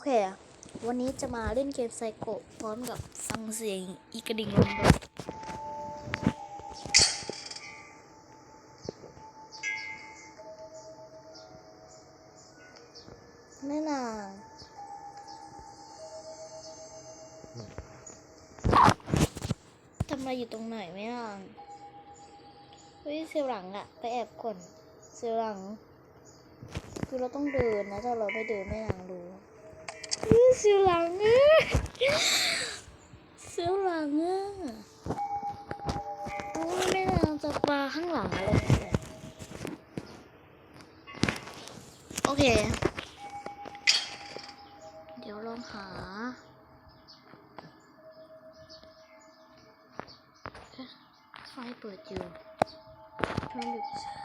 อเค วันนี้จะมาเล่นเกมไซโกพร้อมกับฟังเสียงอีกระดิ่งลมด้วยแม่นางทำอะไรอยู่ตรงไหนแม่นางเฮ้ยเสียวหลังอะไปแอบก่อนเสียวหลัง คือเราต้องเดินนะถ้าเราไม่เดินแม่นางรู้ อื้อเสียวหลังอะเสียวหลังเอะโอ้ยแม่น่าจะปลาข้างหลังเนี่ยโอเค เดี๋ยวลองหาไฟเปิดอยู่ทำไมอยู่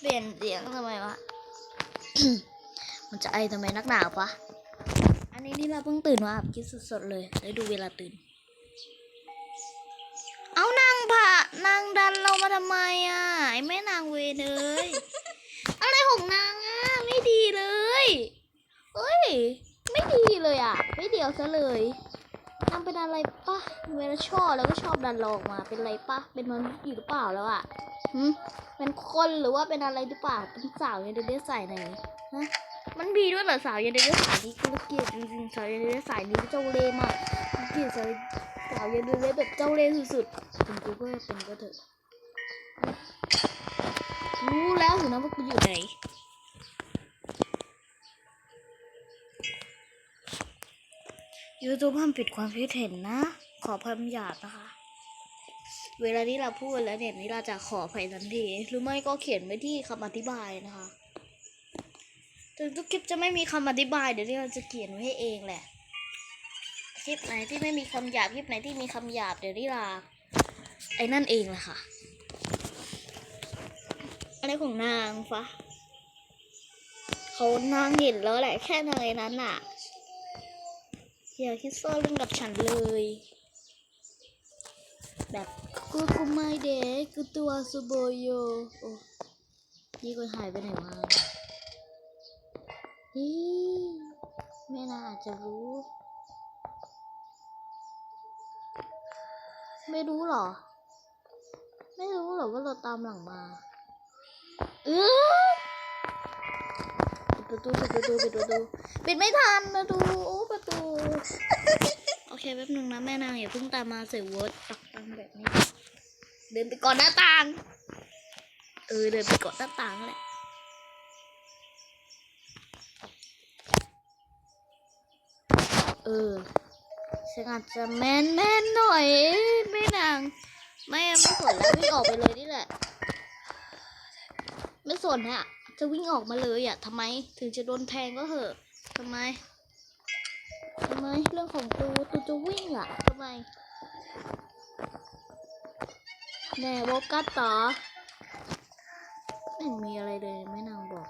เปลี่ยนเสียงทำไมวะ มันจะไอทำไมนักหนาวปะอันนี้นี่เราเพิ่งตื่นมาคิดสดๆเลยได้ดูเวลาตื่น เอานางผ่านางดันเรามาทำไมอะไอ้แม่นางเวรเลย อะไรของนางอะไม่ดีเลยเอ้ย ไม่ดีเลยอะ ไม่เดียวซะเลยนางเป็นอะไรปะเวลาชอบแล้วก็ชอบดันเราออกมาเป็นอะไรปะเป็นมนุษย์อยู่หรือเปล่าแล้วอะหืม เป็นคนหรือว่าเป็นอะไรหรือเปล่าเป็นสาวยันเดอร์สายไหนฮะมันมีด้วยเหรอสาวยันเดอร์สายนี้กูเกลียดจริงๆสาวยันเดอร์สายนี้เจ้าเล่ห์มากเกลียดสาวสาวยันเดอร์แบบเจ้าเล่ห์สุดๆเป็นกูก็เป็นก็เถอะรู้แล้วสินะว่ากูอยู่ไหนยูทูบห้ามปิดความคิดเห็นนะ ขอความหยาบนะคะ เวลาที่เราพูดแล้วเนี่ยนี่เราจะขออภัยทันที หรือไม่ก็เขียนไว้ที่คำอธิบายนะคะถึงทุกคลิปจะไม่มีคำอธิบายเดี๋ยวเราจะเขียนไว้ให้เองแหละ คลิปไหนที่ไม่มีคำหยาบคลิปไหนที่มีคำหยาบเดี๋ยวนี่ลาไอ้นั่นเองแหละค่ะอะไรของนางฟะเขานางเห็นแล้วแหละแค่นางไอ้นั้นน่ะอย่าคิดซ่อนเรื่องกับฉันเลย แบบ กูกูไม่เด็กกูตัวซูโบโยโอ้นี่ก็หายไปไหนวะนี่แม่นางอาจจะรู้ ไม่รู้หรอ ไม่รู้หรอว่าเราตามหลังมาเออปิดประตูปิดประตูปิดประตูปิดไม่ทันประตูโอ้ประตู โอเคแป๊บนึงนะแม่นางอย่าเพิ่งตามมาเสียเวิร์ดตักตังแบบนี้ เดินไปก่อนหน้าต่าง เออเดินไปก่อนหน้าต่างแหละเออฉันอาจจะแมนแมนหน่อยแม่นางไม่ไม่สนแล้ววิ่งออกไปเลยนี่แหละ ไม่สนอะจะวิ่งออกมาเลยอะทำไมถึงจะโดนแทงก็เหอะทำไมทำไมเรื่องของตูตูจะวิ่งอะทำไม แน่โวกัสต่อไม่มีอะไรเลยแม่นางบอก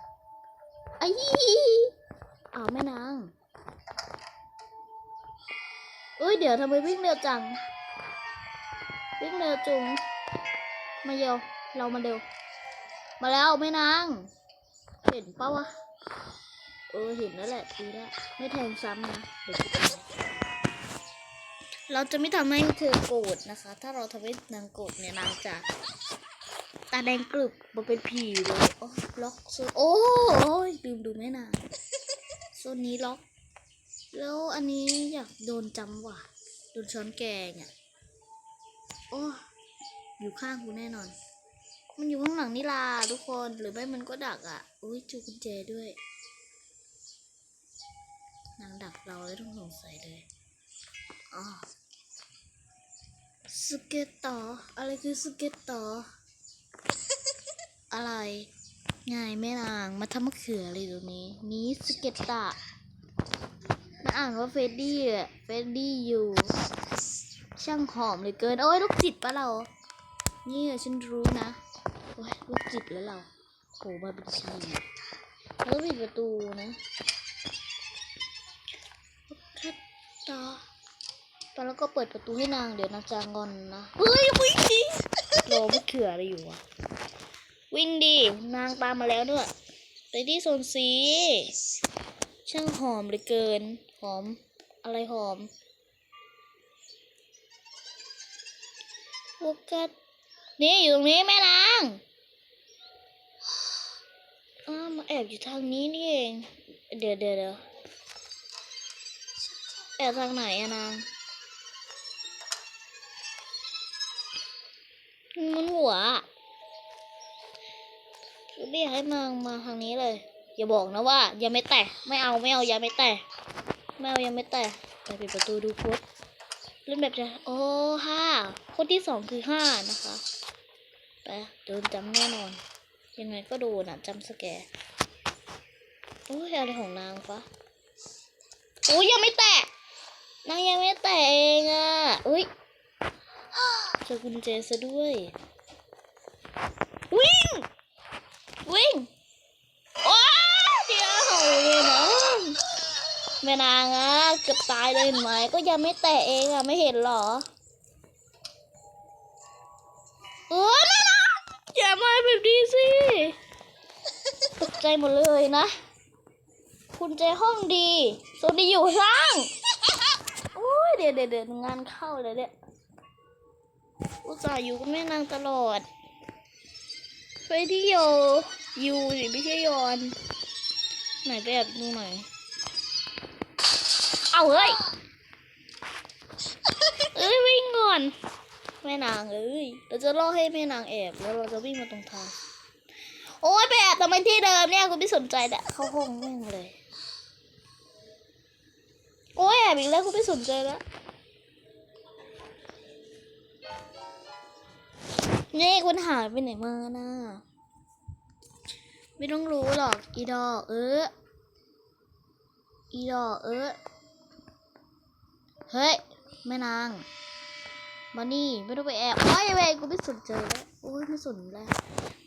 ไอ้อ้าวแม่นางเอ้ยเดี๋ยวทำไมวิ่งเร็วจัง วิ่งเร็วจุง มาเร็วเรามาเร็ว มาแล้วแม่นาง เห็นปะวะ เออเห็นแล้วแหละดีแล้วไม่แทงซ้ำนะเดี๋ยว เราจะไม่ทำให้เธอโกรธนะคะ ถ้าเราทำให้นางโกรธเนี่ยนางจะตาแดงกรึบมาเป็นผีเลยโอ้ล็อกโซโอ้ยลืมดูแม่นางโซนนี้ล็อก แล้วอันนี้อยากโดนจำว่ะโดนช้อนแกงอะโอ้อยู่ข้างกูแน่นอน มันอยู่ข้างหลังนี่ลาทุกคนหรือไม่มันก็ดักอะอุ้ยจูกุญแจด้วยนางดักเราเลยต้องสงสัยเลย อ๋อสเก็ตต่อ อะไรคือสเก็ตต่อ อะไรไงแม่นาง มาทำมะเขืออะไรตรงนี้ นี้สเก็ตตะมาอ่านว่าเฟดดี้อะเฟดดี้อยู่ใช่ช่างหอมเหลยเกิน โอ้ยลูกจิตปะเรา นี่ฉันรู้นะ โอ้ยลูกจิตแล้วเราโผล่มาเป็นชีแล้วปิดประตูนะ ตอนแล้วก็เปิดประตูให้นางเดี๋ยวนางจะงอนนะเฮ้ยวิ่งดิรอไม่เขื่ออะไรอยู่วะวิ่งดินางตามมาแล้วด้วยไปที่โซนซีช่างหอมเหลยเกิน หอมอะไรหอมโฟกัสนี่อยู่ตรงนี้แม่นางอ้าวมาแอบอยู่ทางนี้นี่เอง เดี๋ยวเดี๋ยวเดี๋ยวแอบทางไหนอะนาง มันหัวอะคือไม่อยากให้นางมาทางนี้เลย อย่าบอกนะว่าอย่าไม่แตะไม่เอาไม่เอาอย่าไม่แตะไม่เอายังไม่แตะไปปิดประตูดูโค้ดเล่นแบบจะโอ้ห้าโค้ดที่สองคือห้านะคะไปโดนจำแน่นอน ยังไงก็โดนอะจำสแกโอ้ยอะไรของนางฟะโอ้ยยังไม่แตะนางยังไม่แตะเองอะอุ้ย เจอกุญแจซะด้วย วิ่ง วิ่งโอ้เดี๋ยวเลยนะแม่นางอะเกือบตายเลยเห็นไหม ก็ยังไม่แตะเองอะไม่เห็นหรอเออแม่นางอย่ามาแบบนี้สิตกใจหมดเลยนะคุณใจห้องดีโซดีอยู่ข้างโอ้ยเดี๋ยวเดี๋ยวเดี๋ยวงานเข้าเลยเนี่ย อุตส่าห์อยู่กับแม่นางตลอด ไปที่โยยูสิไม่ใช่ยอนไหนไปแอบดูหน่อยเอาเฮ้ยเอ้ยวิ่งก่อนแม่นางเอ้ยเราจะล่อให้แม่นางแอบแล้วเราจะวิ่งมาตรงทางโอ้ยไปแอบทำไมที่เดิมเนี่ยกูไม่สนใจแหละเข้าห้องแม่งเลย โอ้ยแอบอีกแล้วกูไม่สนใจแล้ว นี่คุณหายไปไหนมานะ ไม่ต้องรู้หรอก อีดอเอออีดอเออเฮ้ยแม่นางมานี่ไม่ต้องไปแอบโอ้ยเว้ยกูไม่สนใจอแล้วโอ้ยไม่สนแล้ว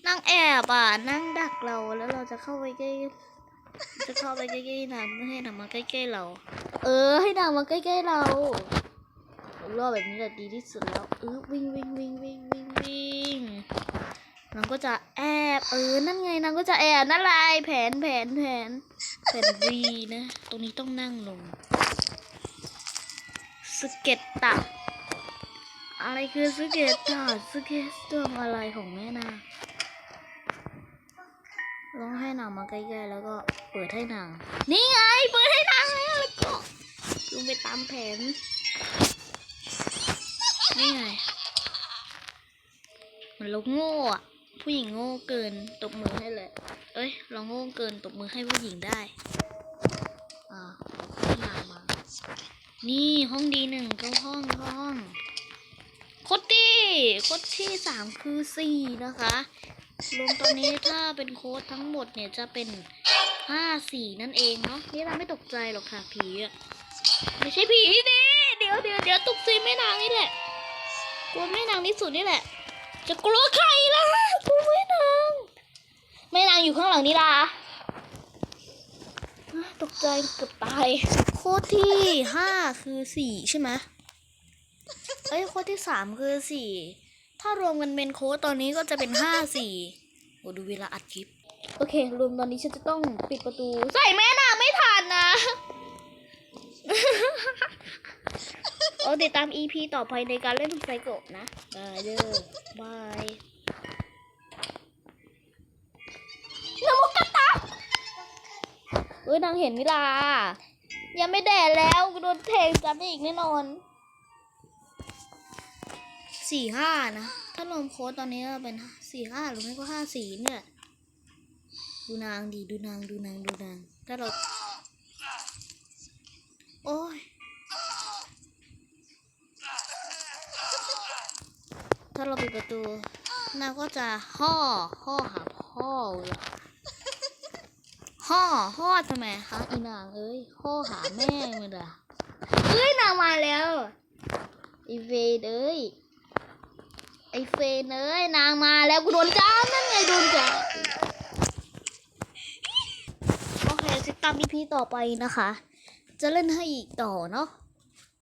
นั่งแอบอะนั่งดักเราแล้วเราจะเข้าไปใกล้จะเข้าไปใกล้ๆนางไม่ให้นางมาใกล้ๆเรา เออ ให้นางมาใกล้ๆเรารอบแบบนี้แหละดีที่สุดแล้วเออวิ่งวิ่งวิ่งวิ่งวิ่ง นางก็จะแอบเออนั่นไงนางก็จะแอบนั่นไรแผนแผนแผนแผนวีนะ ตรงนี้ต้องนั่งลง สเก็ตตัดอะไรคือสเก็ตตัดสเก็ตตัวอะไรของแม่นางลองให้นางมาใกล้ๆแล้วก็เปิดให้นาง นี่ไง เปิดให้นางแล้วแล้วก็ลงไปตามแผน นี่ไง มันเราโง่อะ ผู้หญิงโง่เกินตบมือให้เลย เอ้ย เราโง่เกินตบมือให้ผู้หญิงได้ อ่าเอาหนามา นี่ห้องดีหนึ่งเข้าห้องห้องโคตรดีโคตรที่สามคือสี่นะคะรวมตอนนี้ถ้าเป็นโค้ดทั้งหมดเนี่ยจะเป็นห้าสี่นั่นเองเนาะนี่เราไม่ตกใจหรอกค่ะผีอะไม่ใช่ผีดิเดี๋ยวเดี๋ยวเดี๋ยวตกใจแม่นางนี่แหละกลัวแม่นางที่สุดนี่แหละ จะกลัวใครล่ะกลัวแม่นางแม่นางอยู่ข้างหลังนี่ล่ะอะตกใจเกือบตายโค้ดที่ห้าคือสี่ใช่ไหมเอ้ยโค้ดที่สามคือสี่ถ้ารวมกันเป็นโค้ดตอนนี้ก็จะเป็นห้าสี่โอ้ดูเวลาอัดคลิป โอเค รวมตอนนี้ฉันจะต้องปิดประตู ใส่แม่นางไม่ทันนะ ติดตาม EP ต่อไปในการเล่นไซโกะนะได้เด้อบายนโมกตะเอ้ยนางเห็นเวลา ยังไม่แดดแล้วโดนเทงจับได้อีกแน่นอนสี่ห้านะ ถ้ารวมโค้ดตอนนี้เป็นสี่ห้าหรือไม่ก็ห้าสี่เนี่ย ดูนางดีดูนางดูนางดูนางถ้าเราโอ้ย ถ้าเราปิดประตูนางก็จะห่อห่อหาพ่อเลยห่อห่อทำไมคะอีนางเอ้ยห่อหาแม่มึงเหรอเอ้ยนางมาแล้วไอเฟนเอ้ยไอเฟนเอ้ยนางมาแล้วกูโดนจ้ามนั่นไงโดนจ้ามโอเคติดตามอีพีต่อไปนะคะ จะเล่นให้อีกต่อเนาะ